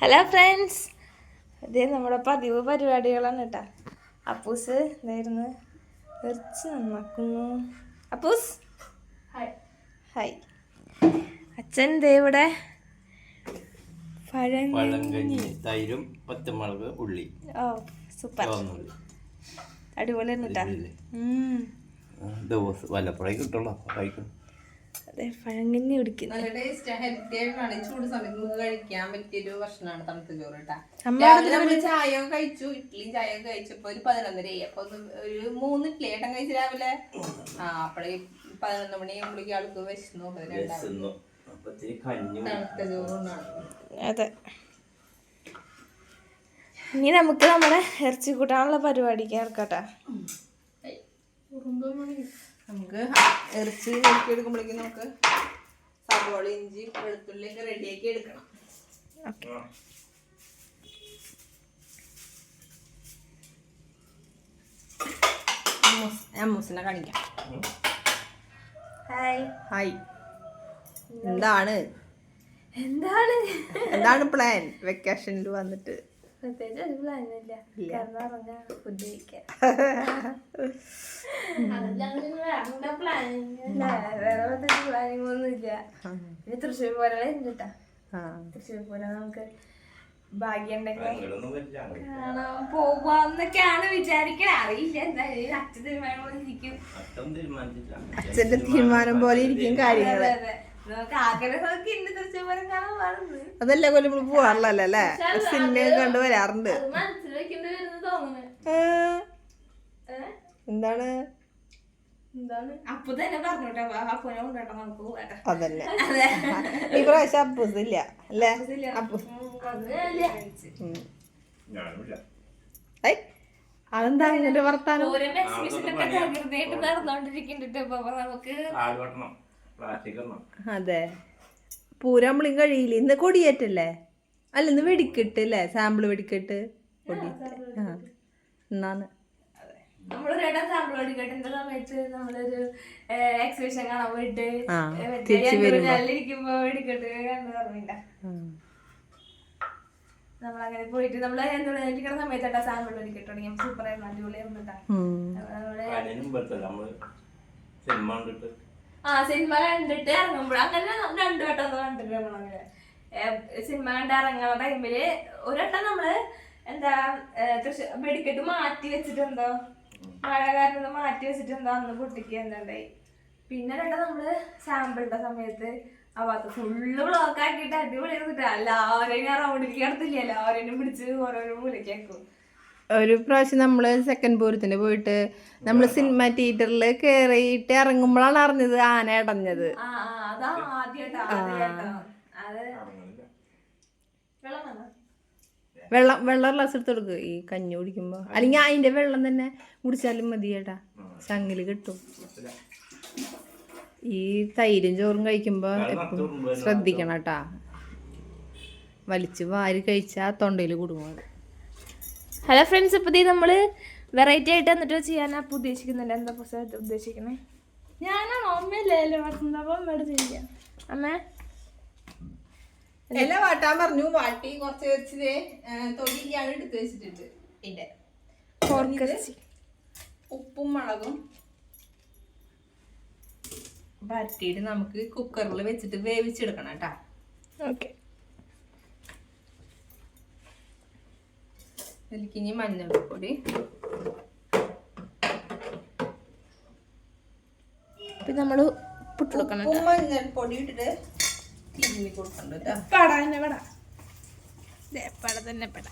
Hello friends അതേ നമ്മുടെ പതിവ് പരിപാടികളാണ് കേട്ടാ. അപ്പൂസ് എന്തായിരുന്നു ഇറച്ചി നന്നാക്കുന്നു. അപ്പൂസ്. ഹായ് അച്ഛൻ ദേ ഇവിടെ പഴം പഴങ്കഞ്ഞി തൈരും പച്ചമുളക് ഉള്ളി. ഓ സൂപ്പർ. ചുവന്നുള്ളി. അടിപൊളി കേട്ടാ. ദിവസം വല്ലപ്പോഴേ കിട്ടുള്ളൂ കഴിക്കും അതെ പഴങ്ങഞ്ഞി കുടിക്കുന്നു. നല്ല ടേസ്റ്റ് ഹെൽത്തി ആയിട്ടാണ്. ചൂട് സമയത്ത് നമുക്ക് കഴിക്കാൻ പറ്റിയൊരു ഭക്ഷണമാണ് തണുത്ത ചോറ് കേട്ടാ. ചായ കഴിച്ചു. ഇഡ്ഡലിയും ചായ കഴിച്ചപ്പോ ഒരു പതിനൊന്നരയായി. അപ്പൊ ഒരു മൂന്ന് ഇഡ്ഡലി ഏട്ടൻ കഴിച്ചു രാവിലെ? ആ അപ്പഴേ പതിനൊന്ന് മണിയാകുമ്പോഴേക്കും ആൾക്ക് വിശന്നു. തണുത്ത ചോറുണ്ടാണ് അതെ. ഇനി നമുക്ക് നമ്മുടെ ഇറച്ചി കൂട്ടാനുള്ള പരിപാടിക്ക് ഇറക്കട്ടെ. നമുക്ക് ഇറച്ചി നോക്കി എടുക്കുമ്പോഴേക്കും നമുക്ക് സവോള ഇഞ്ചി വെളുത്തുള്ളി ഒക്കെ റെഡിയാക്കി എടുക്കണം. അമ്മൂസ്- അമ്മൂസിനെ കാണിക്കാം. ഹായ് ഹായ് എന്താണ്? എന്താണ്? എന്താണ്? പ്ലാൻ വെക്കേഷനിൽ വന്നിട്ട്. പ്രത്യേകിച്ച് ഒരു പ്ലാനില്ല ഫുഡ് കഴിക്കാൻ. വേറെ പ്രത്യേകിച്ച് പ്ലാനിങ് തൃശ്ശൂർ. തൃശ്ശൂർ നമുക്ക് ഭാഗ്യം പോവാന്നൊക്കെയാണ് വിചാരിക്കണേ. അറിയില്ല എന്തായാലും അച്ഛൻ തീരുമാനം പോലെ ഇരിക്കും. അച്ഛന്റെ തീരുമാനം പോലെ ഇരിക്കും കാര്യങ്ങൾ. അതല്ലേ കൊല്ലം നമ്മൾ പോവാറില്ലല്ലോ അല്ലേ? സിനിമ കണ്ടു വരാറുണ്ട്. അത് മനസ്സിൽ വെക്കേണ്ടി വരുന്നത് തോന്നുന്നു എന്താണ്? അതന്നെ ഈ പ്രാവശ്യം അപ്പൂസ് ഇല്ല അല്ലേ? അപ്പൂസ് ഉം. ഐ, അതെന്താ എന്റെ വർത്താനം? നമുക്ക് അതെ. പൂരമ്പളിയും കഴിയില്ല? ഇന്ന് കൊടിയേറ്റല്ലേ? അല്ല ഇന്ന് വെടിക്കെട്ട് അല്ലേ സാമ്പിൾ വെടിക്കെട്ട്? കൊടിയേറ്റ്. ആ എന്നാണ് എക്സിബിഷൻ കാണാൻ പോയിട്ട്. നമ്മളങ്ങനെ നമ്മൾ എന്തുകൊണ്ടിരിക്കുന്ന സാമ്പിൾ തുടങ്ങി. സൂപ്പർ ആയിരുന്നു. അടിപൊളിയായിരുന്നു. സിനിമ കണ്ടിട്ട് ആ സിനിമ കണ്ടിട്ട് ഇറങ്ങുമ്പോൾ അങ്ങനെ രണ്ടു വട്ടം കണ്ടിട്ട് നമ്മളങ്ങനെ. സിനിമ കണ്ട് ഇറങ്ങുന്ന ടൈമിൽ ഒരട്ടം നമ്മൾ എന്താ തൃശ്ശൂർ വെടിക്കെട്ട് മാറ്റി വെച്ചിട്ടുണ്ടോ മഴ മാറ്റി വെച്ചിട്ടുണ്ടോ അന്ന് പൊട്ടിക്കുക എന്താണ്ടായി. പിന്നെ രണ്ടം നമ്മൾ സാമ്പിളിന്റെ സമയത്ത് ആ ഭാഗത്ത് ഫുള്ള് ബ്ലോക്ക് ആക്കിയിട്ട് അടിപൊളി എല്ലാവരെയും ഞാൻ റൗണ്ടിലേക്ക് നടത്തില്ല എല്ലാവരെയും പിടിച്ച് ഓരോരോ മൂലക്കാക്കും ഒരു പ്രാവശ്യം നമ്മൾ സെക്കൻഡ് പൂരത്തിന് പോയിട്ട് നമ്മൾ സിനിമ തിയേറ്ററിൽ കയറിയിട്ട് ഇറങ്ങുമ്പോഴാണ് അറിഞ്ഞത് ആന അടഞ്ഞത്. വെള്ളം വെള്ളം വെള്ളം ഗ്ലാസ് എടുത്ത് കൊടുക്കുക ഈ കഞ്ഞി കുടിക്കുമ്പോ. അല്ലെങ്കിൽ അതിന്റെ വെള്ളം തന്നെ കുടിച്ചാലും മതി ചേട്ടാ ചങ്ങിൽ കിട്ടും. ഈ തൈരും ചോറും കഴിക്കുമ്പോ എപ്പോഴും ശ്രദ്ധിക്കണം കേട്ടാ. വലിച്ച് വാരി കഴിച്ചാ തൊണ്ടയിൽ കുടുങ്ങും ഹലോ ഫ്രണ്ട്സ് ഇപ്പോൾ ഇത് നമ്മൾ വെറൈറ്റി ആയിട്ട് എന്നിട്ട് ചെയ്യാനാ അപ്പോൾ ഉദ്ദേശിക്കുന്നുണ്ട് എന്താ പുസ്തകത്തിൽ ഉദ്ദേശിക്കുന്നത് ഞാനാണോ അമ്മയല്ലേ വസന്ത അപ്പോൾ ചെയ്യാം അമ്മ? എല്ലാം വാട്ടാൻ പറഞ്ഞു വാട്ടി കുറച്ച് വെച്ചത് തൊടിയാണ് എടുത്ത് വെച്ചിട്ടുണ്ട്. ഫോർക്കച്ചി ഉപ്പും മുളകും. വരട്ടിയിട്ട് നമുക്ക് കുക്കറിൽ വെച്ചിട്ട് വേവിച്ചെടുക്കണം കേട്ടാ. ഓക്കെ ഇതിലേക്ക് ഇനി മഞ്ഞൾപ്പൊടി. പിന്നെ നമ്മൾ പുട്ടെടുക്കണം ഉപ്പും മഞ്ഞൾപ്പൊടി ഇട്ടിട്ട് തിരിഞ്ഞ് കൊടുക്കണ്ട പട തന്നെ പട? പട തന്നെ പട.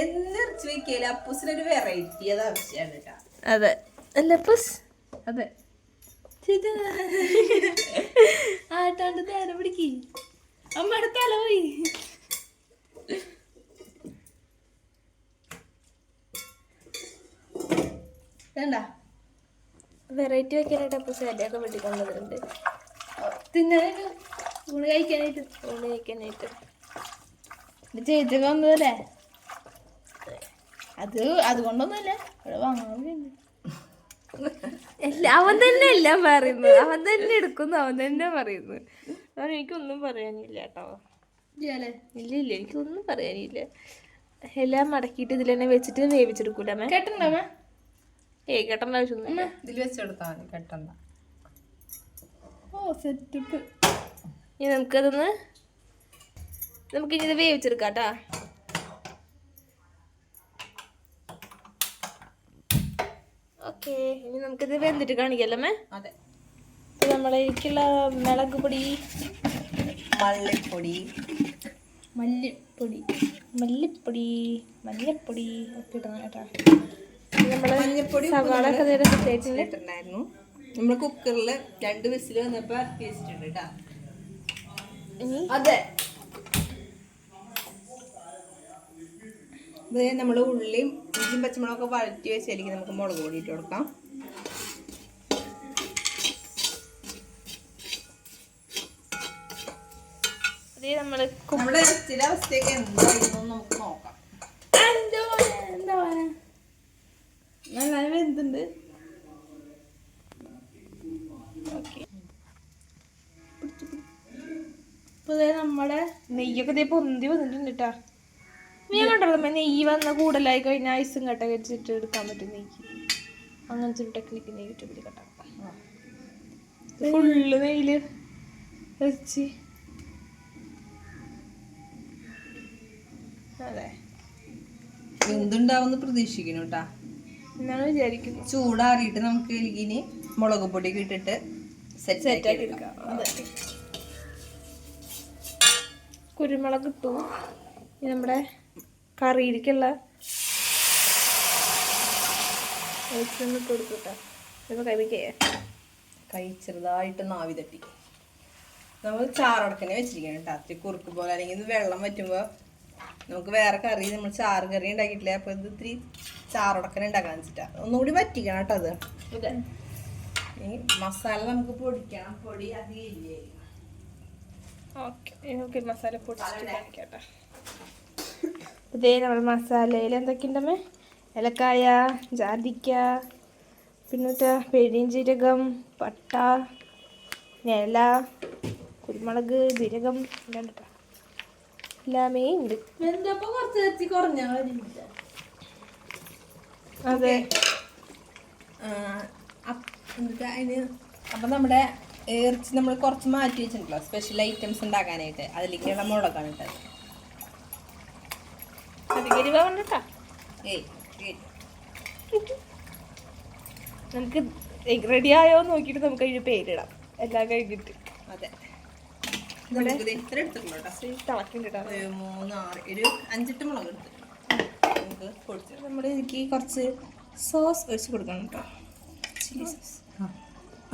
എന്നിറച്ച് വെക്കൽ അപ്പൂസിനൊരു വെറൈറ്റി അത് ആവശ്യമാണ് കേട്ടാ അതെ. അല്ല അതെ. ആട്ടാണ്ട് നേരെ പിടിക്ക്. അമ്മയുടെ തല പോയി വേണ്ട. വെറൈറ്റി വെക്കാനായിട്ട് അപ്പോൾ സദ്യയൊക്കെ വെട്ടിക്കൊണ്ടുവരുന്നുണ്ട് തിന്നാനായിട്ട് ഊണ് കഴിക്കാനായിട്ട്. ഊണ് കഴിക്കാനായിട്ട്. ഇത് ചേച്ചിക്ക് വന്നതല്ലേ അത് അതുകൊണ്ടൊന്നുമല്ല. ഇവിടെ വാങ്ങുന്നു അവൻ തന്നെ എല്ലാം പറയുന്നു അവൻ തന്നെ എടുക്കുന്നു അവൻ തന്നെ പറയുന്നു എനിക്കൊന്നും പറയാനില്ല കേട്ടോ. ഇല്ല ഇല്ല എനിക്കൊന്നും പറയാനില്ല. എല്ലാം മടക്കിയിട്ട് ഇതിൽ തന്നെ വെച്ചിട്ട് വേവിച്ചെടുക്കൂല മേ. കേട്ടണ്ടോ അമ്മ ഏ കേട്ടേണ്ട ആവശ്യമൊന്നും ഇതിൽ വെച്ചെടുത്താൽ മതി കെട്ടണ്ട. ഓ സെറ്റപ്പ് ഇനി നമുക്കതൊന്ന് നമുക്കിനി ഇത് വേവിച്ചെടുക്കാം കേട്ടാ ഓക്കെ ഇനി നമുക്കിത് വെന്തിട്ട് കാണിക്കല്ലേ മേ. അതെ. നമ്മളേക്കുള്ള മുളക് പൊടി. മല്ലിപ്പൊടി. മല്ലിപ്പൊടി. മല്ലിപ്പൊടി. മല്ലിപ്പൊടി ഒക്കെ ഇടണം കേട്ടാ. നമ്മൾ മഞ്ഞപ്പൊടി സവാള ഒക്കെ നേരെ നമ്മൾ കുക്കറിൽ രണ്ട് വിസിൽ വന്നപ്പോ ഇറക്കി വെച്ചിട്ടുണ്ട് കേട്ടാ അതെ. ഇത് നമ്മൾ ഉള്ളിയും ഇഞ്ചിയും പച്ചമുളകൊക്കെ വഴറ്റി വെച്ചായിരിക്കും നമുക്ക് മുളക് പൊടി ഇട്ട് കൊടുക്കാം. അതേ നമ്മൾ നമ്മുടെ ചില അവസ്ഥയൊക്കെ എന്തായിരുന്നു നമുക്ക് നോക്കാം. എന്താ ഞാൻ ഇപ്പൊ നമ്മുടെ നെയ്യൊക്കെ ഇതേ പൊന്തി വന്നിട്ടുണ്ട് കേട്ടാ ഞാൻ കണ്ടോ നെയ്യ് വന്ന കൂടുതലായി കഴിഞ്ഞാൽ ഐസും കട്ട വെച്ചിട്ട് എടുക്കാൻ പറ്റും നെയ്യ്. അങ്ങനത്തെ ഒരു ടെക്നിക്ക് നെയ്യ് യൂട്യൂബിൽ കട്ടാക്കാം. ഫുള്ള് നെയ്യിൽ വെച്ച് അതെ. പ്രതീക്ഷിക്കുന്നു കേട്ടാ. എന്നാണ് വിചാരിക്കുന്നത്. ചൂടാറിയിട്ട് നമുക്ക് ഇനി മുളക് പൊടിയൊക്കെ ഇട്ടിട്ട് സെറ്റ് എടുക്കാം. കുരുമുളക് ഇട്ടു. നമ്മുടെ കറിയിലേക്കുള്ള വെളിച്ചെണ്ണ ഇട്ട് കൈവിക്കേ കൈ ചെറുതായിട്ട് നാവി തട്ടി നമ്മൾ ചാറടക്കനെ വെച്ചിരിക്കണം കേട്ടോ. കുറുക്ക് പോലെ അല്ലെങ്കിൽ വെള്ളം വറ്റുമ്പോൾ നമുക്ക് വേറെ കറി നമ്മൾ ചാറ് കറി ഉണ്ടാക്കിയിട്ടില്ല? അപ്പോൾ ഇത് ഇത്തിരി ചാറുടക്കനെ ഉണ്ടാക്കാൻ വെച്ചിട്ടാ. ഒന്നുകൂടി വറ്റിക്കണം കേട്ടോ അത്. ഇനി മസാല നമുക്ക് പൊടിക്കാം. പൊടി അധികം ഇല്ലേ? ഓക്കെ. നമുക്ക് മസാല പൊടിച്ചിട്ട് കാണിക്കട്ടെ ഇതേ നമ്മുടെ മസാലയിൽ എന്തൊക്കെയുണ്ടമ്മേ ഇലക്കായ ജാതിക്ക പിന്നെ മറ്റേ പെരിഞ്ചീരകം പട്ട നില കുരുമുളക് ജീരകം എല്ലാം. എല്ലാമേ ഉണ്ട്. എന്തപ്പോ കുറച്ച് ഇറച്ചി കുറഞ്ഞ അതെ. എന്നിട്ട് അതിന് അപ്പം നമ്മുടെ ഇറച്ചി നമ്മൾ കുറച്ച് മാറ്റി വെച്ചിട്ടുണ്ടല്ലോ സ്പെഷ്യൽ ഐറ്റംസ് ഉണ്ടാക്കാനായിട്ട്. അതിലേക്കുള്ള മുളകാണ് ഇട്ടത്. നമുക്ക് റെഡി ആയോ നോക്കിയിട്ട് നമുക്ക് അതിന് പേരിടാം. എല്ലാം കഴിഞ്ഞിട്ട്. അതെ. ദേ ഇത്ര ഒരു മൂന്ന് ആറ് ഒരു അഞ്ചെട്ട് മുളക് എടുത്ത് നമുക്ക് പൊടിച്ചു നമ്മൾ എനിക്ക് കുറച്ച് സോസ് ഒഴിച്ച് കൊടുക്കണം കേട്ടോ. Chilli sauce.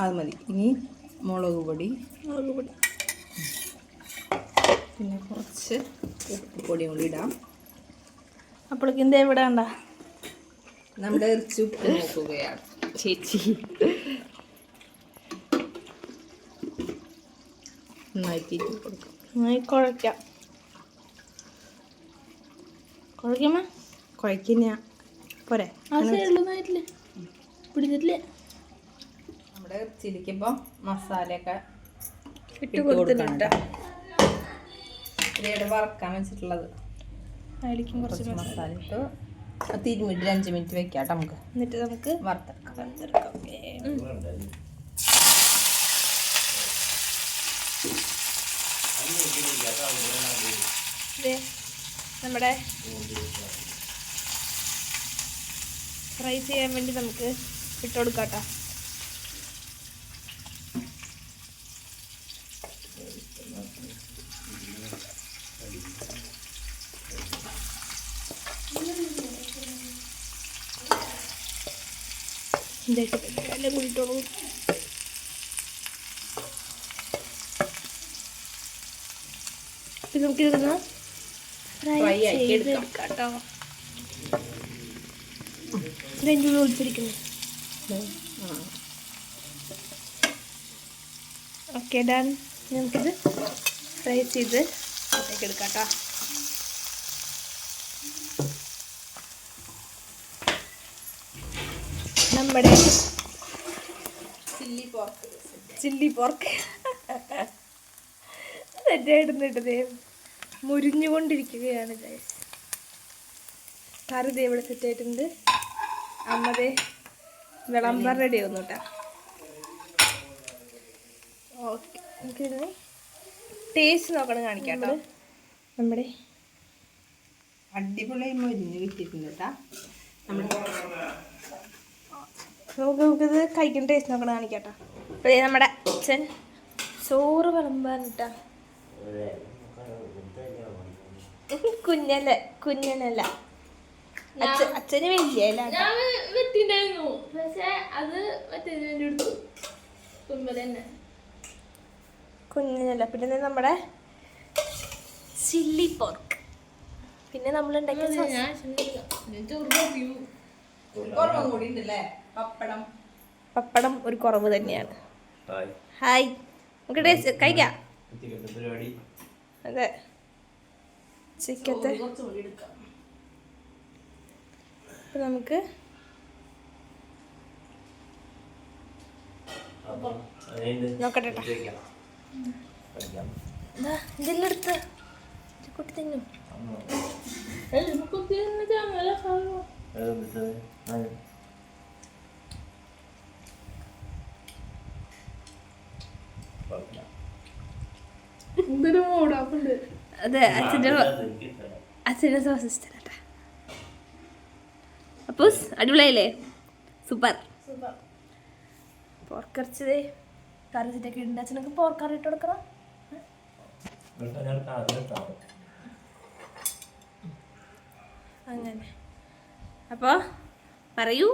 അത് മതി. ഇനി മുളക് പൊടി. മുളക് പൊടി. പിന്നെ കുറച്ച് ഉപ്പ് പൊടിയും കൂടി ഇടാം. അപ്പോഴേക്ക് എന്താ ഇവിടെ ഉണ്ടാ നമ്മുടെ ഇറച്ചി ഉപ്പ് നോക്കുകയാണ്. ചേച്ചി. നന്നായിട്ട് കൊടുക്കാം നന്നായി കുഴയ്ക്കാം. കുഴയ്ക്കാമ? കുഴക്കുന്ന പോരെ. പിടിച്ചിട്ടില്ലേ? നമ്മുടെ ചിരിക്കുമ്പോൾ മസാലയൊക്കെ ഇട്ട് കൊടുത്തിട്ടുണ്ട് വറക്കാൻ വെച്ചിട്ടുള്ളത്. അതിലേക്കും കുറച്ച് മസാല. ഇട്ട് തിരുമിട്ട് ഒരു അഞ്ച് മിനിറ്റ് വെക്കാം കേട്ടോ നമുക്ക്. എന്നിട്ട് നമുക്ക് വറുത്തെടുക്കാം. വറുത്തെടുക്കാം. നമ്മുടെ ഫ്രൈ ചെയ്യാൻ വേണ്ടി നമുക്ക് ഇട്ട് കൊടുക്കാട്ടോ ഇതായിട്ട് എല്ലാം കൂടിയിട്ടോളൂ ഇത് നമുക്ക് ഫ്രൈ. ചെയ്തെടുക്കാം കേട്ടോ. ഇതിന്റെ ഉള്ളിൽ ഒളിച്ചിരിക്കുന്നു ഓക്കെ ഡാൻ. നമുക്കിത് ഫ്രൈ ചെയ്ത് എടുക്കാം കേട്ടോ. നമ്മുടെ chilli pork. Chilli pork. Set ആയിടുന്നിട്ടത് മുരിഞ്ഞുകൊണ്ടിരിക്കുകയാണ് ഗൈസ് കറി ഇവിടെ സെറ്റ് ആയിട്ടുണ്ട്. അമ്മതേ വിളമ്പാൻ റെഡി ആവുന്നു കേട്ടോ ഓക്കെ ടേസ്റ്റ് നോക്കണം കാണിക്കാം കേട്ടോ നമ്മുടെ അടിപൊളി മൊരിഞ്ഞ് കിട്ടിയിട്ടുണ്ട് കേട്ടാ നമ്മുടെ നമുക്ക് നമുക്കിത് കഴിക്കുന്ന ടേസ്റ്റ് നോക്കണം കാണിക്കാം കേട്ടോ നമ്മുടെ അച്ഛൻ ചോറ് വിളമ്പാൻ കേട്ടോ കുഞ്ഞല്ല കുഞ്ഞനല്ല അച്ഛ- അച്ഛന് ഞാൻ വെട്ടിണ്ടായിരുന്നു. പക്ഷെ അത് എടുത്തു. തന്നെ. കുഞ്ഞനല്ല പിന്നെ നമ്മുടെ ചില്ലി പോർക്ക്. പിന്നെ നമ്മൾ ഉണ്ടാക്കിയ പപ്പടം. പപ്പടം ഒരു കുറവ് തന്നെയാണ്. ഹായ്. ഹായ്. നമുക്ക് കഴിക്കാം. പരിപാടി അതെ. ചിക്കത്തെ അപ്പം നമുക്ക് നോക്കട്ടെ ഇതെല്ലാം എടുത്ത് കുട്ടി തിന്നു. എന്തൊരു മൂടാപ്പുണ്ട് അതെ അച്ഛന്റെ. അച്ഛന്റെ സോസ് ഇഷ്ടമല്ല അപ്പൂസ് അടിപൊളിയായില്ലേ? സൂപ്പർ. പോർക്കറിച്ചതേ കറി ഉണ്ട്. അച്ഛനൊക്കെ പോർക്കറി ഇട്ട് കൊടുക്കണം? അങ്ങനെ. അപ്പോൾ പറയൂ.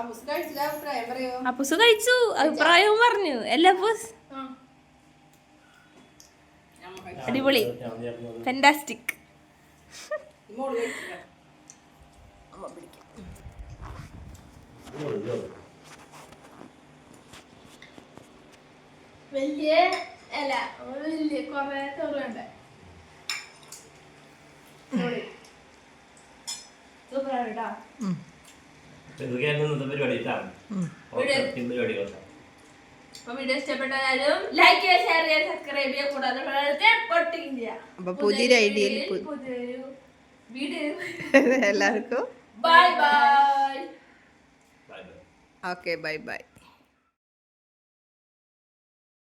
അപ്പുസ് കഴിച്ചു അഭിപ്രായം പറയോ? അപ്പൂസ് കഴിച്ചു അഭിപ്രായവും പറഞ്ഞു. അല്ലേ അപ്പൂസ്? അടിപൊളി. ഫെന്റാസ്റ്റിക്. വലിയ അല്ല വലിയ കൊറേ ചോറ് സൂപ്പറാണ് കേട്ടോ. ഇതൊക്കെയായിരുന്നു ഇന്നത്തെ പരിപാടി കേട്ടോ. അപ്പൊ വീഡിയോ ഇഷ്ടപ്പെട്ടാലും ലൈക്ക് ചെയ്യുക ഷെയർ ചെയ്യുക സബ്സ്ക്രൈബ് ചെയ്യുക കൂടാതെ പൊട്ടിക്കും ചെയ്യാം. അപ്പൊ പുതിയൊരു ഐഡിയയിൽ പുതിയൊരു വീഡിയോ എല്ലാവർക്കും. Bye bye okay bye bye